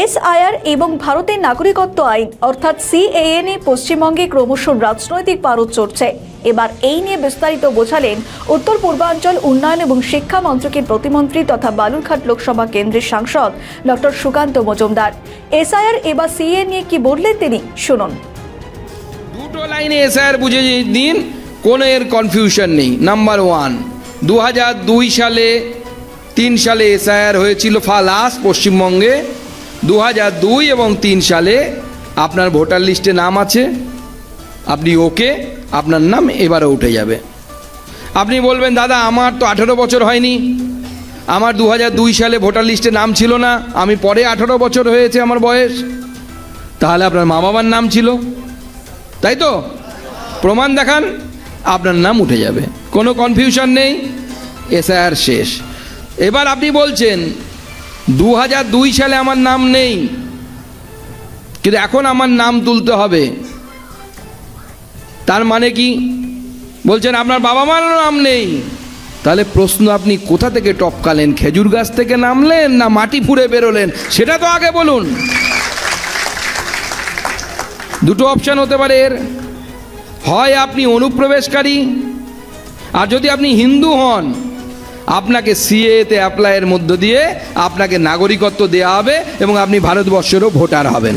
SIR এবং ভারতের নাগরিকত্ব আইন, অর্থাৎ সিএএনএ পশ্চিমবঙ্গে ক্রমশ রাজনৈতিক পারদ চড়ছে। এবার এই নিয়ে বিস্তারিত বোঝালেন উত্তর পূর্বাঞ্চল উন্নয়ন এবং শিক্ষা মন্ত্রকের প্রতিমন্ত্রী তথা বালুরঘাট লোকসভা কেন্দ্রের সাংসদ ডক্টর সুকান্ত মজুমদার। এসআইআর এবার সিএ নিয়ে কি বললেন তিনি? শুনুন। দুটো লাইনে এসআইআর বুঝে দিন কোনো এর কনফিউশন নেই। নাম্বার ওয়ান দু সালে, তিন সালে এসআইআর হয়েছিল ফালাস পশ্চিমবঙ্গে। দু দুই এবং তিন সালে আপনার ভোটার লিস্টে নাম আছে। আপনি ওকে, আপনার নাম এবারে উঠে যাবে। আপনি বলবেন, দাদা, আমার তো আঠেরো বছর হয়নি। আমার দু দুই সালে ভোটার লিস্টে নাম ছিল না। আমি পরে আঠেরো বছর হয়েছে আমার বয়স। তাহলে আপনার মা বাবার নাম ছিল। তাই তো? প্রমাণ দেখান, আপনার নাম উঠে যাবে। কোনো কনফিউশন নেই। এসআইআর শেষ। এবার আপনি বলছেন দু দুই সালে আমার নাম নেই, কিন্তু এখন আমার নাম তুলতে হবে। তার মানে কি? বলছেন, আপনার বাবা মার নাম নেই। তাহলে প্রশ্ন, আপনি কোথা থেকে টপকালেন? খেজুর গাছ থেকে নামলেন না মাটি ফুঁড়ে বেরোলেন? সেটা তো আগে বলুন। দুটো অপশান হতে পারে এর। হয় আপনি অনুপ্রবেশকারী, আর যদি আপনি হিন্দু হন আপনাকে সিএতে অ্যাপ্লাইয়ের মধ্য দিয়ে আপনাকে নাগরিকত্ব দেওয়া হবে এবং আপনি ভারতবর্ষেরও ভোটার হবেন।